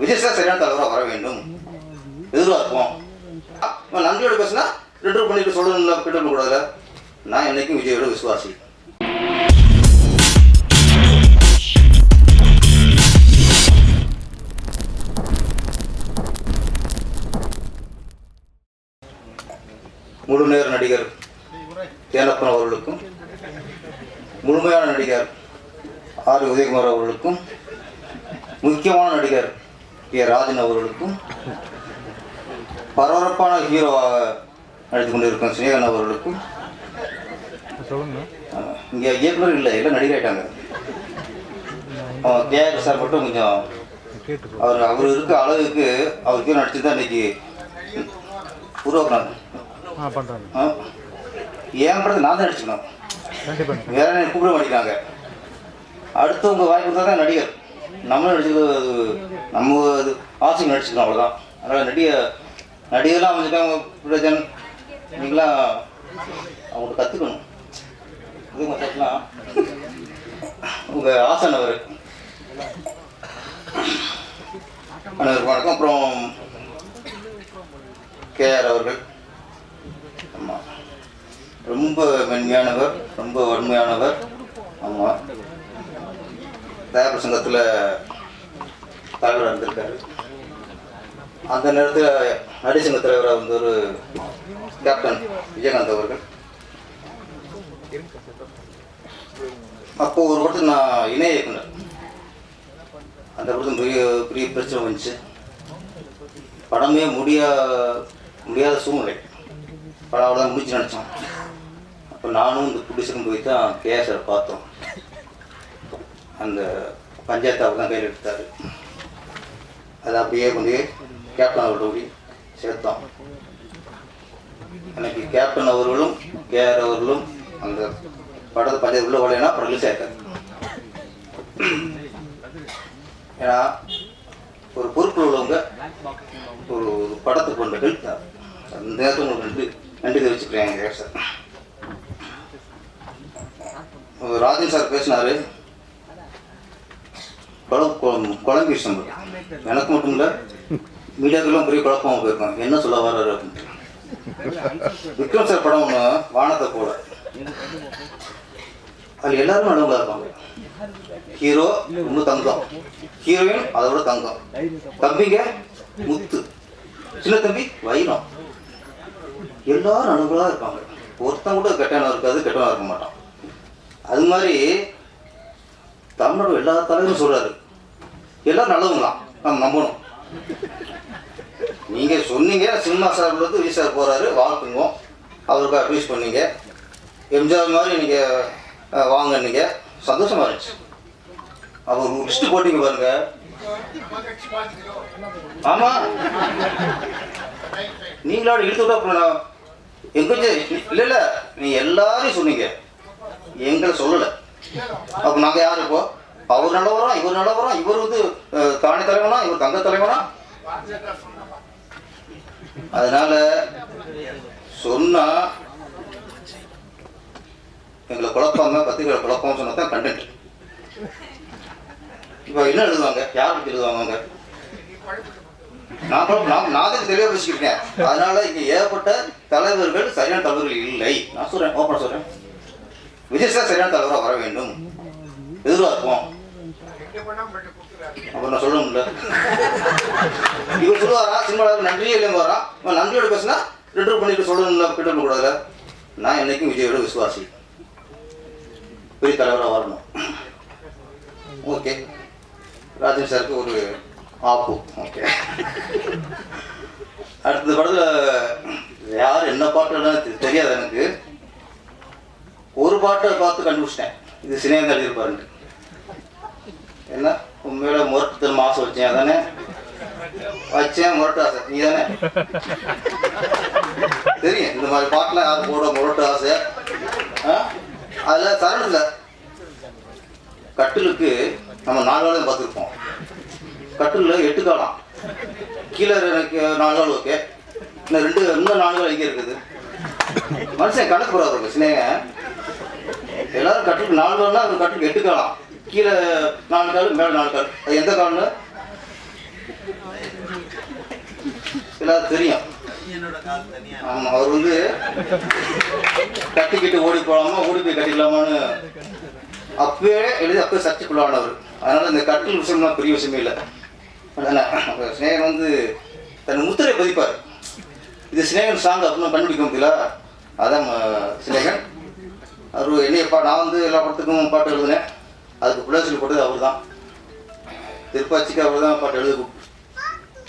விஜய் சரியான தலைவராக வர வேண்டும். எதிர்பார்ப்போம் அவன் நன்றியோட பேசுனா ரெண்டு பண்ணிட்டு சொல்லணும்ல கிட்ட கூடாது நான் என்னைக்கும் விஜயோட விசுவாசி. முழு நேர நடிகர் தேனப்பன் அவர்களுக்கும் முழுமையான நடிகர் ஆர். உதயகுமார் அவர்களுக்கும் முக்கியமான நடிகர் கே ராஜன் அவர்களுக்கும் பரபரப்பான ஹீரோவாக நடித்து கொண்டிருக்கும் சினேகன் அவர்களுக்கும் இங்கே இயக்குனர் இல்லை எல்லாம் நடிகர் ஆயிட்டாங்க. கேஆர் சார் மட்டும் கொஞ்சம் அவர் அவர் இருக்க அளவுக்கு அவருக்கே நடிச்சு தான் இன்னைக்கு உருவாக்குனாங்க என் படத்தை நான் தான் நடிச்சுக்கணும். வேற கூப்பிட மாட்டேங்கிறாங்க. அடுத்தவங்க வாய்ப்பு தான் நடிகர். நம்மளும் நடிச்சுக்கிறது அது நம்ம அது ஆசைக்கு நடிச்சுக்கணும் அவ்வளோதான் அதனால் நடிக நடிகர்லாம் அமைஞ்சிருக்காங்க பிரஜன். நீங்களாம் அவங்கள்ட்ட கற்றுக்கணும் இது மற்றலாம் உங்கள் ஆசை நவர் அனைவருக்கும் வணக்கம் அப்புறம் கேஆர் அவர்கள். ஆமாம் ரொம்ப மென்மையானவர் ரொம்ப வன்மையானவர். ஆமாம் தயாரிப்பு சங்கத்தில் தலைவராக இருந்திருக்காரு அந்த நேரத்தில் நடிசங்க தலைவராக வந்து ஒரு கேப்டன் விஜயகாந்த் அவர்கள். அப்போது ஒரு படத்துக்கு நான் இணைய இயக்குனர். அந்த படத்துக்கு பெரிய பெரிய பிரச்சனை வந்துச்சு. படமே முடியா முடியாத சூழ்நிலை. படம் அவ்வளோதான் முடிச்சு நினச்சோம். அப்போ நானும் இந்த ப்ரொடியூசரும் போய் தான் கேஎஸ்ஆர் பார்த்தோம். அந்த பஞ்சாயத்து அவர் தான் கையில் எடுத்தார். அதை அப்படியே கொண்டு கேப்டன் அவர்கிட்ட போய் சேர்த்தோம் எனக்கு கேப்டன் அவர்களும் கேஆர் அவர்களும் அந்த படத்தை பஞ்சாயத்து உள்ள வரலைன்னா அப்புறம் ஏன்னா ஒரு பொறுப்பில் உள்ளவங்க ஒரு ஒரு படத்துக்கு கொண்ட ஹெல்ப் தான் அந்த நேரத்தில் உங்களுக்கு நன்றி நன்றி தெரிவிச்சுக்கிறேன் சார் ராஜன் சார் பேசினாரு. குழப்பம் குழம்பு விஷயம். எனக்கு மட்டும் இல்லை மீடியாக்கெல்லாம் பெரிய குழப்பமாக போயிருக்கோம் என்ன சொல்ல வர்றாரு அப்படின்னு. விக்ரம் சார் படம் ஒன்று வானத்தை போல. அது எல்லாரும் நல்லவங்களா இருப்பாங்க. ஹீரோ இன்னும் தங்கம். ஹீரோயின் அதோட தங்கம். தம்பிங்க முத்து. சின்ன தம்பி வைரம் எல்லாரும் நல்லவங்களா இருப்பாங்க. ஒருத்தன் கூட கெட்டவனாக இருக்காது கெட்டவனாக இருக்க மாட்டான். அது மாதிரி தமிழோட எல்லா தலைவரும் எல்லாம் நல்லவங்க தான் நம்ம நம்பணும். நீங்க சொன்னீங்க சினிமா சார் வந்து விஜய் சார் போறாரு வாழ்த்துங்க. அவருக்கு அட்வைஸ் பண்ணீங்க. எம்ஜிஆர் மாதிரி நீங்க வாங்க வாங்குனீங்க சந்தோஷமா இருந்துச்சு. அவர் ஒரு லிஸ்ட் போட்டீங்க பாருங்க. ஆமா. நீங்களோட இழுத்து விட்டா அப்புறம் எங்க இல்ல இல்ல. நீ எல்லாரையும் சொன்னீங்க. எங்களை சொல்லல. அப்ப நாங்க யாரு இப்போ அவர் நல்லவரா இவர் நல்லவரா இவர் வந்து காணி தலைவனா இவர் தங்க தலைவனா? அதனால சொன்னா எங்களை குழப்பாம பத்திரிகை குழப்பம் சொன்னா தான் கண்டென்ட் இப்போ என்ன எழுதுவாங்க? யார் பத்தி எழுதுவாங்க அவங்க? நான் நான் நான் தான் தெளிவாக பேசிக்கிட்டேன் அதனால இங்க ஏகப்பட்ட தலைவர்கள் சரியான தலைவர்கள் இல்லை. நான் சொல்றேன் ஓப்பன் சொல்றேன். விஜய் சார் சரியான தலைவராக வர வேண்டும். எதிர்பார்ப்போம். நான் சொல்லணும்ல. இவர் சொல்லுவாரா? சினிமாவில் நன்றியே இல்லைங்க வரா இவன் நன்றியோட பேசினா ரெண்டு பண்ணிட்டு சொல்லணும்ல கிட்ட கூடாது நான் என்னைக்கும் விஜயோட விசுவாசி. பெரிய தலைவராக வரணும். ஓகே. ராஜன் சாருக்கு ஒரு ஆப்பு. ஓகே. அடுத்த படத்தில் யார் என்ன பாட்டுன்னு தெரியாது எனக்கு. ஒரு பாட்டை பார்த்து கண்டுபிடிச்சிட்டேன். இது சினேகம் எழுதியிருப்பாருன்ட்டு. என்ன? உண்மையில முரட்டுத்தல் மாசம் வச்சேன் அதானே? வச்சேன் முரட்டு ஆசை நீ தானே தெரியும். இந்த மாதிரி பாட்டுலாம் யாரும் போட முரட்டு ஆசை அதில் அதுல கட்டிலுக்கு நம்ம நாலு காலம் பார்த்துருப்போம். கட்டிலில் எட்டு காலம். கீழே எனக்கு நாலு நாள் ஓகே? இன்னும் ரெண்டு இன்னும் நாலு நாள் இங்கே இருக்குது. மனுஷன் கணக்கு போகிறாரு சினேகன் எல்லாரும் கட்டிலுக்கு நாலு நாள்னா ஒரு கட்டிலுக்கு எட்டு காலம். கீழே நாலு கால் மேலே நாலு கால் அது எந்த கால்னு எல்லாரும் தெரியும். ஆமாம் அவர் வந்து கட்டிக்கிட்டு ஓடி போகலாமா ஓடி போய் கட்டிக்கலாமான்னு அப்பவே எழுதி அப்பவே சர்ச்சைக்குள்ளானவர். அதனால இந்த கட்டில் விஷயம்லாம் பெரிய விஷயமே இல்லை. அதனால ஸ்னேகன் வந்து தன் முத்திரை பதிப்பார். இது ஸ்னேகன் சாங் அப்படின்னு கண்டுபிடிக்க முடியல. அதான் ஸ்னேகன் அவர் என்னையப்பா நான் வந்து எல்லா படத்துக்கும் பாட்டு எழுதினேன். அதுக்கு பிள்ளை போட்டது அவர் தான் திருப்பாச்சிக்கு அவர் தான் பாட்டு எழுத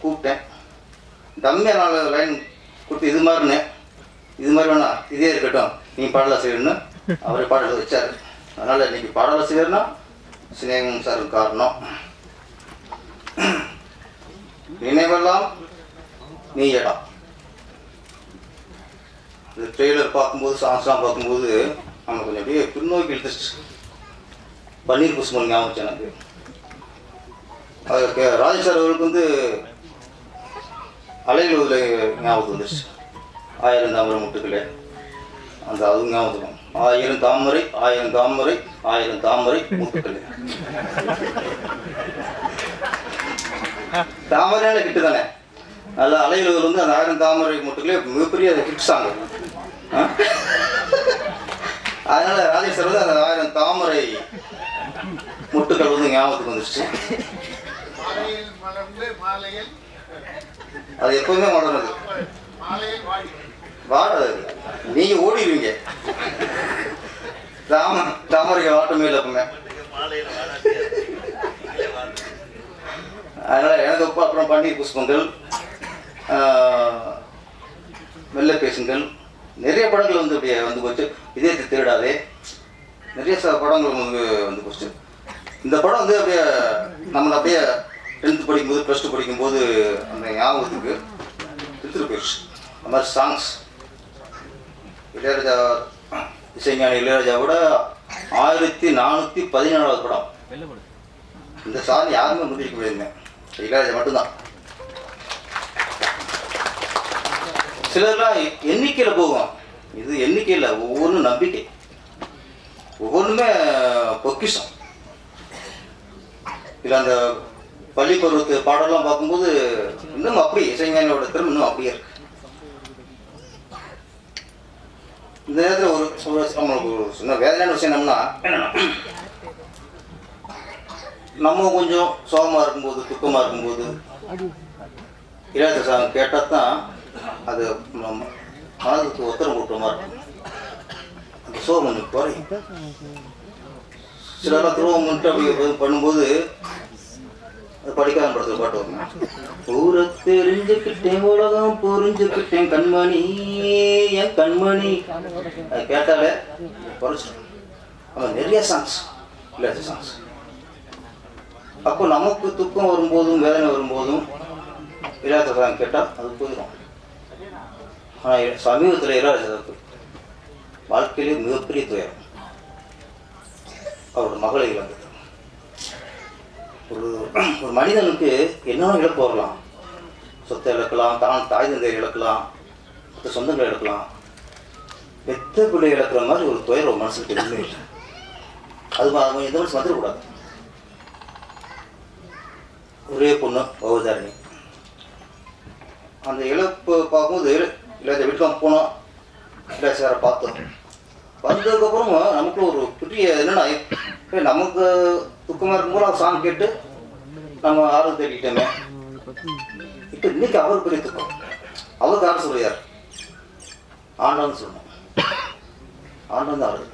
கூப்பிட்டேன். டம்மியாக நாலு லைன் கொடுத்து இது மாதிரின்னு இது மாதிரி வேணா இதே இருக்கட்டும். நீ பாடலாசிரியர்னு அவரை பாட வச்சார். அதனால் இன்றைக்கி பாடலாசிரியர்னா சினேகம் சார் காரணம். நினைவெல்லாம் நீ இடம் இந்த ட்ரெய்லர் பார்க்கும்போது சாங்ஸ்லாம் பார்க்கும்போது நம்ம கொஞ்சம் அப்படியே பின்னோக்கி இழுத்துச்சு பன்னீர் புஷ்பம் ஞாபகம் எனக்கு. அதுக்கு ராஜேஷ் சார் அவருக்கு வந்து அலையிலுள்ள ஞாபகம் வந்துச்சு ஆயிரம் தாமரை முட்டுக்களே. அந்த அதுவும் ஞாபகம் ஆயிரம் தாமரை ஆயிரம் தாமரை ஆயிரம் தாமரை முட்டுக்களே. தாமரையான கிட்டு தானே? நல்ல அலையில் வந்து அந்த ஆயிரம் தாமரை முட்டுக்களே மிகப்பெரிய ஹிட் சாங் அதனால ராஜேஷ் சார் வந்து அந்த ஆயிரம் தாமரை முட்டுக்கள் வந்து ஞாபகத்துக்கு வந்துருச்சு. அது எப்பவுமே மலர்றது வாடாது நீங்க ஓடிடுவீங்க. தாம தாமரைக்கு வாட்டமே இல்லை எப்பவுமே. அதனால எனக்கு அப்பா அப்புறம் பன்னீர் புஷ்பங்கள் மெல்ல பேசுங்கள். நிறைய படங்கள் வந்து அப்படியே வந்து போச்சு. இதயத்தை திருடாதே. நிறைய படங்கள் வந்து வந்து போச்சு. இந்த படம் வந்து அப்படியே நம்மளை அப்படியே டென்த்து படிக்கும்போது ப்ளஸ் டூ படிக்கும்போது அந்த ஞாபகத்துக்கு எடுத்துட்டு போயிடுச்சு. அந்த மாதிரி சாங்ஸ் இளையராஜா இசைஞானி இளையராஜாவோட ஆயிரத்தி நானூற்றி பதினேழாவது படம். இந்த சாதனை யாருமே முடிக்க முடியாதுங்க. இளையராஜா மட்டும்தான். சிலர்லாம் எண்ணிக்கையில் போகும். இது எண்ணிக்கையில் ஒவ்வொன்றும் நம்பிக்கை. ஒவ்வொன்றுமே பொக்கிஷம். இதில் அந்த பள்ளி பருவத்து பாடலாம் பார்க்கும்போது இன்னும் அப்படி இசைஞானியோட திறமை இன்னும் அப்படியே இருக்கு. இந்த நேரத்தில் ஒரு நம்மளுக்கு ஒரு சின்ன வேதனையான விஷயம் என்னன்னா நம்ம கொஞ்சம் சோகமாக இருக்கும்போது துக்கமாக இருக்கும்போது இளையராஜா சாங் கேட்டால் தான் அது நம்ம மனதுக்கு ஒத்தரம் கூட்டுற மாதிரி இருக்கும். அந்த சோகம் கொஞ்சம் குறையும். சிலரெல்லாம் துருவம் பண்ணிட்டு அப்படி பண்ணும்போது அது படிக்காத படத்தில் பாட்டு வரும். ஊரை தெரிஞ்சுக்கிட்டேன் உலகம் புரிஞ்சுக்கிட்டேன் கண்மணி என் கண்மணி. அது கேட்டாலே குறைச்சிடும். அவன் நிறைய சாங்ஸ் இளையராஜா சாங்ஸ் அப்போ நமக்கு துக்கம் வரும்போதும் வேதனை வரும்போதும் இல்லாத சாங் கேட்டால் அது போயிடும். ஆனால் சமீபத்தில் இளையராஜாவுக்கு வாழ்க்கையிலே மிகப்பெரிய துயரம். அவரோட மகளை இழந்தது. ஒரு ஒரு மனிதனுக்கு என்னென்ன இழப்பு வரலாம். சொத்தை இழக்கலாம் தான் தாய் தந்தை இழக்கலாம் மற்ற சொந்தங்களை இழக்கலாம். பெத்த பிள்ளை இழக்கிற மாதிரி ஒரு துயர் ஒரு மனசுக்கு எதுவுமே இல்லை. அது அவன் எந்த மனசு வந்துடக்கூடாது. ஒரே பொண்ணு பவதாரணி அந்த இழப்பு பார்க்கும்போது இல்லை வீட்டுக்கு போனோம். இல்லை சாரை பார்த்தோம். வந்ததுக்கப்புறமும் நமக்கு ஒரு பெரிய என்னென்னா நமக்கு இருக்கும்போது அவர் சாங் கேட்டு நம்ம ஆர்வம் தேடிக்கிட்டோமே. இப்போ இன்னைக்கு அவர் பெரிய துக்கம் அவருக்கு யார் சொல்லுவார்? ஆண்டவன் சொல்லணும். ஆண்டவன் தான் அவர்.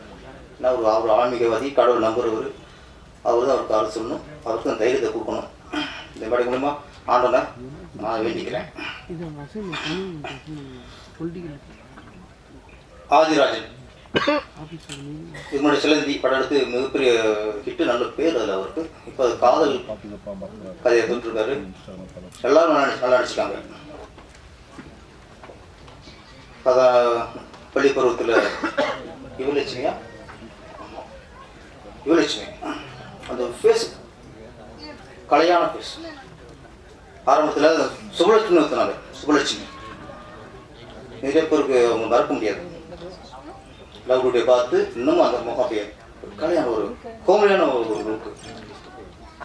நான் ஒரு அவர் ஆன்மீகவாதி கடவுள் நம்புறவர். அவர் தான் அவருக்கு ஆள் சொல்லணும். அவருக்கு அந்த தைரியத்தை கொடுக்கணும். இந்த மாதிரி மூலமா ஆண்டவனை நான் வேண்டிக்கிறேன். ஆதிராஜன். இது முன்னாடி சிலந்தி படம் எடுத்து மிகப்பெரிய ஹிட்டு நல்ல பேர் அதில் அவருக்கு. இப்போ அது காதல் கதையை தொட்டிருக்காரு எல்லாரும் நல்லா நல்லா நடிச்சிருக்காங்க. கதா பள்ளி பருவத்தில் யுவலட்சுமியா யுவலட்சுமி. அந்த ஃபேஸ் கலையான ஃபேஸ் ஆரம்பத்தில் சுபலட்சுமி ஊற்றினாங்க சுபலட்சுமி நிறைய பேருக்கு அவங்க மறக்க முடியாது. லவ்ருடைய பார்த்து இன்னமும் அந்த முகம் அப்படியே ஒரு கல்யாணம் ஒரு கோமலியான ஒரு லுக்கு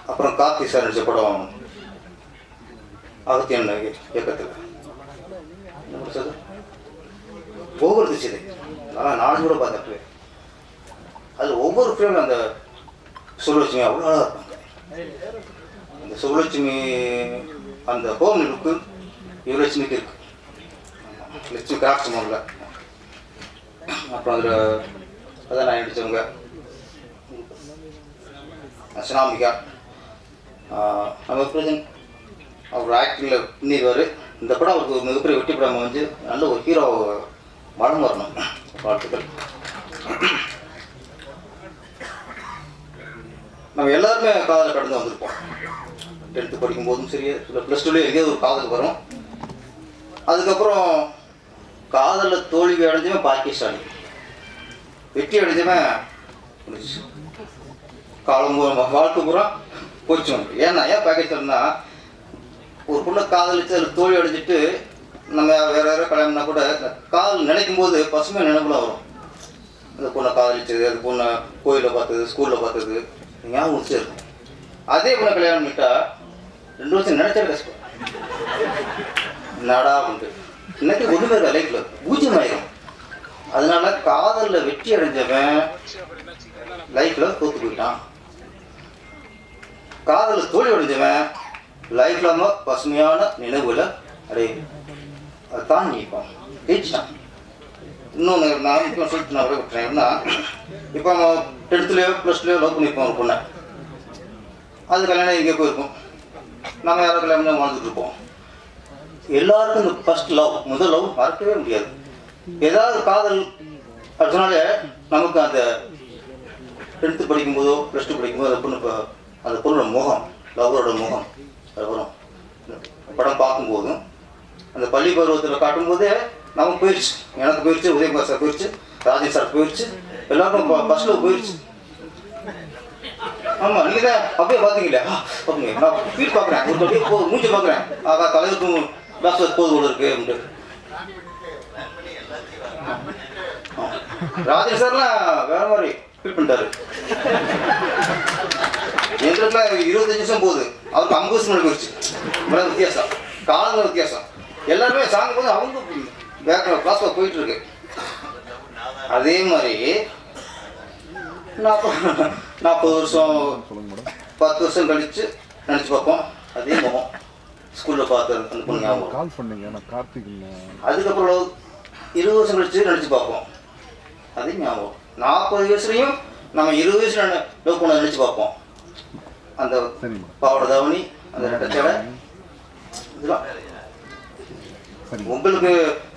அப்புறம் கார்த்தி சார் நடிச்ச படம் அகத்தியன் இயக்கத்தில் ஒவ்வொரு திசை ஆனால் நானும் கூட பார்த்தப்ப அது ஒவ்வொரு ஃப்ரேமில் அந்த சுவலட்சுமி அவ்வளோ அழகாக இருப்பாங்க அந்த சுவலட்சுமி அந்த ஹோம் லுக்கு யுவலட்சுமிக்கு இருக்கு லட்சுமி கிராஃப்ட்ஸ் மோனில் அப்புறம் அதில் அதான் நான் எடுத்தவங்க அசனாம்பிகா நம்ம பிரதன் அவர் ஆக்டிங்கில் பண்ணிடுவார் இந்த படம் அவருக்கு ஒரு மிகப்பெரிய வெற்றி படம் வந்து நல்ல ஒரு ஹீரோ மனம் வரணும். வாழ்த்துக்கள். நம்ம எல்லாருமே காதலை கடந்து வந்திருப்போம். டென்த்து படிக்கும் போதும் சரி இல்லை ப்ளஸ் டூலேயே எங்கேயாவது ஒரு காதல் வரும். அதுக்கப்புறம் காதலில் தோல்வி அடைஞ்சவன் பாக்கியசாலி. வெற்றி அடைஞ்சவன் காலம் வாழ்க்கை பூரா போச்சு ஏன்னா ஏன் பாக்கியசாலினா ஒரு பொண்ணை காதலிச்சு அதில் தோல்வி அடைஞ்சிட்டு நம்ம வேற வேற கல்யாணம்னா கூட காதல் நினைக்கும் போது பசுமை நினைவுலாம் வரும். அந்த பொண்ணை காதலிச்சது அந்த பொண்ணை கோயிலில் பார்த்தது ஸ்கூலில் பார்த்தது ஞாபகம் வச்சு இருக்கும் அதே பொண்ணை கல்யாணம் பண்ணிட்டா ரெண்டு வருஷம் நினைச்சா கஷ்டம். நடா அப்படின்ட்டு இன்னைக்கு ஒன்றுமே இருக்கா லைஃப்ல பூஜ்ஜியம் ஆயிரும் அதனால காதலில் வெற்றி அடைஞ்சவன் லைஃப்ல தோத்து போயிட்டான். காதலில் தோல்வி அடைஞ்சவன் லைஃப்ல பசுமையான நினைவுல அடைய அதுதான் நினைப்பான் ஜெயிச்சிட்டான் இன்னொன்று நான் முக்கியம் சொல்லிட்டு நான் விட்டுறேன் எப்படின்னா இப்போ அவன் டென்த்துலேயோ ப்ளஸ் டூலையோ லவ் பண்ணியிருப்போம் ஒரு பொண்ணை. அது கல்யாணம் எங்கேயோ போயிருக்கும். நம்ம யாரோ கல்யாணம் வாழ்ந்துட்டு இருப்போம். எல்லாருக்கும் இந்த ஃபர்ஸ்ட் லவ் முதல் லவ் மறக்கவே முடியாது. ஏதாவது காதல் அதனால நமக்கு அந்த டென்த்து படிக்கும்போதோ ப்ளஸ் டூ படிக்கும்போது அந்த பொண்ணு அந்த பொண்ணோட முகம் லவ்வரோட முகம் அது வரும். படம் பார்க்கும்போதும் அந்த பள்ளி பருவத்தில் காட்டும்போதே நமக்கு போயிடுச்சு எனக்கு போயிடுச்சு உதயகுமார் சார் போயிடுச்சு ராஜேஷ் சார் போயிடுச்சு எல்லாருக்கும் பஸ்ஸில் போயிடுச்சு ஆமாம் நீங்க தான் அப்படியே பாத்தீங்களா ஆ, ஓகே நான் ஃபீல் பார்க்குறேன் ஒரு அப்படியே போ மூஞ்சி பார்க்குறேன் ஆகா தலைவருக்கும் பாக்ஸில் போது போல இருக்கு அப்படின்ட்டு ராஜேஷ் சார்லாம் வேற மாதிரி ஃபீல் பண்ணிட்டாரு. எங்களுக்குலாம் இருபத்தஞ்சு நிமிஷம் போகுது. அவருக்கு ஐம்பது நிமிஷம் முன்னாடி போயிடுச்சு. இவ்வளோ வித்தியாசம். காலங்கள் வித்தியாசம். எல்லாருமே சாங் போது அவங்க பேக்கில் கிளாஸில் போயிட்டு இருக்கு. அதே மாதிரி நாற்பது நாற்பது வருஷம் பத்து வருஷம் கழிச்சு நினச்சி பார்ப்போம். அதே முகம். ஸ்கூலில் பார்த்து அந்த பொண்ணு ஞாபகம். கால் பண்ணீங்க நான் கார்த்திக் அதுக்கப்புறம் இருபது வருஷம் கழிச்சு நினச்சி பார்ப்போம். அதே ஞாபகம். நாற்பது வயசுலையும் நம்ம இருபது வயசுல லவ் பண்ண நினச்சி பார்ப்போம். அந்த பாவாடை தாவணி அந்த ரெட்டை சேலை. இதெல்லாம் உங்களுக்கு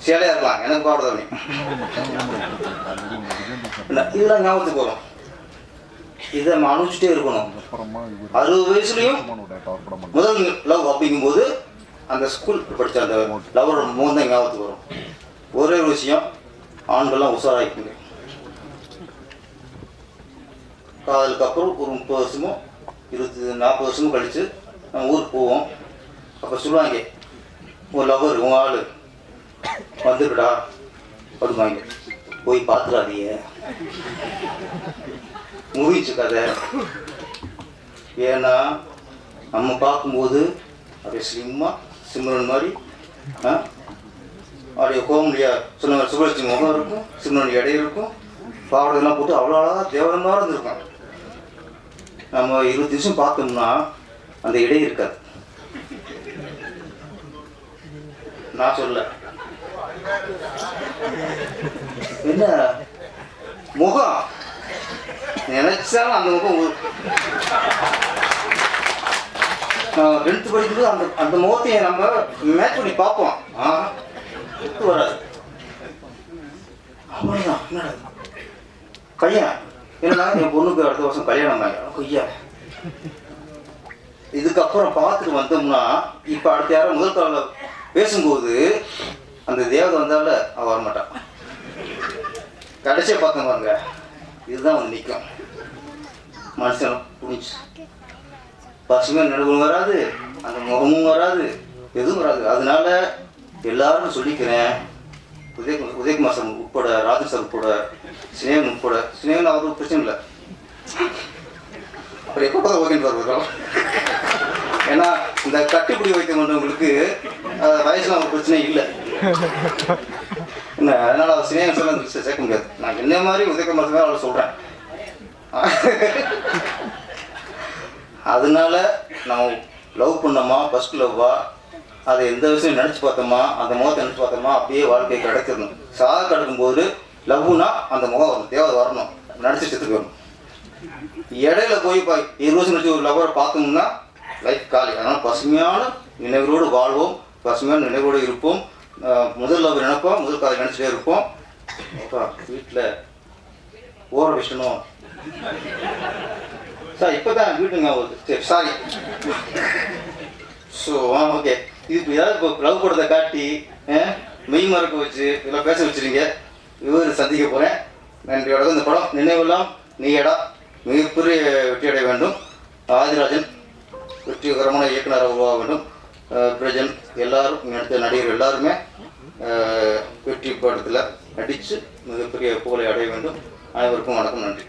சேலையாக இருக்கலாம். எனக்கு பாவாடை தாவணி. இதெல்லாம் ஞாபகத்துக்கு வரும். இதை நம்ம அனுப்பிச்சிட்டே இருக்கணும். அறுபது வயசுலையும் முதல் லவ் அப்படிங்கும்போது அந்த ஸ்கூல் படித்த அந்த லவரோட முகம் தான் ஞாபகத்துக்கு வரும். ஒரே ஒரு விஷயம் ஆண்கள்லாம் உஷாராகிக்குங்க காதலுக்கு அப்புறம் ஒரு முப்பது வருஷமோ இருபத்தி நாற்பது வருஷமும் கழித்து நம்ம ஊருக்கு போவோம். அப்போ சொல்லுவாங்க உன் லவர் உன் ஆள். வந்துடுடா அப்படிவாங்க போய் பார்த்துடாதீங்க. முடிஞ்சு கதை ஏன்னா நம்ம பார்க்கும்போது அப்படியே ஸ்லிம்மாக சிம்ரன் மாதிரி அப்படியே கோமலியா சொன்ன சுபலட்சுமி முகம் இருக்கும் சிம்ரன் இடை இருக்கும் பாவடைலாம் போட்டு அவ்வளோ அழகாக தேவரமாக இருந்திருக்கும். நம்ம இருபது நிமிஷம் பார்த்தோம்னா அந்த இடை இருக்காது. நான் சொல்ல. என்ன? முகம் நினைச்சாலும் அந்த முகம் டென்த்து படிக்கும்போது அந்த அந்த முகத்தையை நம்ம மேட்ச் பண்ணி பார்ப்போம் ஆ வராது அவ்வளோதான் என்னடா கல்யாணம் என்னன்னா என் பொண்ணுக்கு அடுத்த வருஷம் கல்யாணம் ஆகிடும் கொய்யா இதுக்கப்புறம் பார்த்துட்டு வந்தோம்னா இப்போ அடுத்த யாரும் முதல் காலில் பேசும்போது அந்த தேவதை வந்தால அவ வரமாட்டான் கடைசியாக பார்த்தோம் பாருங்க. இதுதான் வந்து நிற்கும் மனுஷன் புரிஞ்சு பசுமை நடுவும் வராது அந்த முகமும் வராது எதுவும் வராது. அதனால எல்லாரும் சொல்லிக்கிறேன். உதய உதயகுமார் சார் உட்பட ராஜன் சார் உட்பட சினேகன் உட்பட சினேகன் அவருக்கு பிரச்சனை இல்லை. அப்புறம் எப்போ பார்த்து ஓகேன்னு வருவார் ஏன்னா இந்த கட்டுப்பிடி வைக்க கொண்டவங்களுக்கு வயசுல அவங்க பிரச்சனை இல்லை. என்ன அதனால் அவர் சினிமா சொல்ல சேர்க்க முடியாது. நான் என்ன மாதிரி உதயகுமார் தான் அவளை சொல்கிறேன் அதனால நான் லவ் பண்ணோமா ஃபர்ஸ்ட் லவ்வா அதை எந்த விஷயம் நினச்சி பார்த்தோமா அந்த முகத்தை நினச்சி பார்த்தோமா? அப்படியே வாழ்க்கையை கிடைச்சிடணும் சாக கிடக்கும்போது லவ்னா அந்த முகம் வரணும். தேவை வரணும். நினச்சி செத்துக்கு இடையில போய் இப்போ இருபது வருஷம் கழிச்சு ஒரு லவ்வரை பார்த்தோம்னா லைஃப் காலி. அதனால் பசுமையான நினைவுகளோடு வாழ்வோம். பசுமையான நினைவோடு இருப்போம். முதல் லவ் நினைப்போம் முதல் காதல் நினச்சிட்டே இருப்போம். அப்பா வீட்டில் ஓர விஷயம். சார் இப்போ தான் வீட்டுங்க சரி சாரி ஸோ ஆ ஓகே இது இப்போ ஏதாவது இப்போ லவ் படத்தை காட்டி மெய் மறக்க வச்சு இதெல்லாம் பேச வச்சுருங்க இவர் சந்திக்க போகிறேன் நன்றியோட இந்த படம் நினைவெல்லாம் நீயடா. மிகப்பெரிய வெற்றியடைய வேண்டும். ஆதிராஜன் வெற்றிகரமான இயக்குனராக உருவாக வேண்டும். பிரஜன் எல்லாரும் நடித்த நடிகர் எல்லாருமே வெற்றி படத்தில் நடித்து மிகப்பெரிய புகழை அடைய வேண்டும். அனைவருக்கும் வணக்கம் நன்றி.